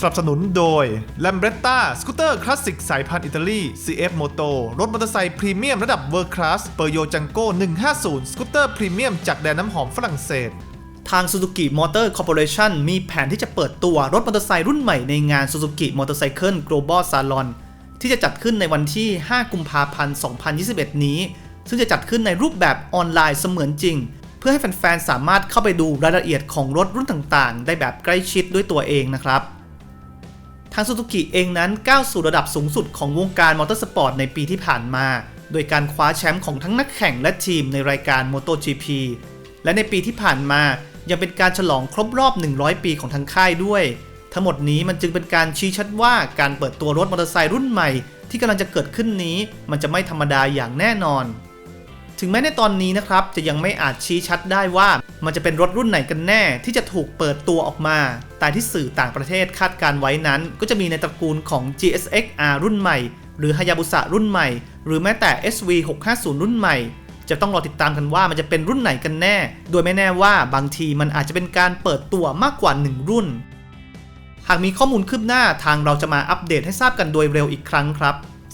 สนับสนุนโดย l a m b r e t t a สกูตเตอร์คลาสสิกสายพันธุ์อิตาลี CF Moto รถมอเตอร์ไซค์พรีเมียมระดับเวอร์คลาสเปอร์โยจังโก้150 สกูตเตอร์พรีเมียมจากแดนน้ำหอมฝรั่งเศสทาง Suzuki Motor Corporation มีแผนที่จะเปิดตัวรถมอเตอร์ไซค์รุ่นใหม่ในงาน Suzuki Motorcycle Global Salon ที่จะจัดขึ้นในวันที่ 5 กุมภาพันธ์ 2021 นี้ ซึ่งจะจัดขึ้นในรูปแบบออนไลน์เสมือนจริง เพื่อให้แฟนๆ สามารถเข้าไปดูรายละเอียดของรถรุ่นต่างๆ ได้แบบใกล้ชิดด้วยตัวเองนะครับ ทาง Suzuki เองนั้นก้าวสู่ระดับสูงสุดของวงการมอเตอร์สปอร์ตในปีที่ผ่านมา โดยการคว้าแชมป์ของทั้งนักแข่งและทีมในรายการ MotoGP และในปีที่ผ่านมายังเป็นการฉลองครบรอบ 100 ปีของทางค่ายด้วย ทั้งหมดนี้มันจึงเป็นการชี้ชัดว่าการเปิดตัวรถมอเตอร์ไซค์รุ่นใหม่ ที่กำลังจะเกิดขึ้นนี้ มันจะไม่ธรรมดาอย่างแน่นอน ถึงแม้ในตอนนี้นะครับจะยังไม่อาจชี้ชัดได้ว่ามันจะเป็นรถรุ่นไหนกันแน่ ที่จะถูกเปิดตัวออกมาแต่ที่สื่อต่างประเทศคาดการไว้นั้น ก็จะมีในตระกูลของ GSX R รุ่นใหม่ หรือ Hayabusa รุ่นใหม่ หรือแม้แต่ SV 650 รุ่นใหม่ จะต้องรอติดตามกันว่ามันจะเป็นรุ่นไหนกันแน่ โดยไม่แน่ว่าบางทีมันอาจจะเป็นการเปิดตัวมากกว่า 1 รุ่น หากมีข้อมูลคืบหน้าทางเราจะมาอัปเดตให้ทราบกันโดยเร็วอีกครั้งครับ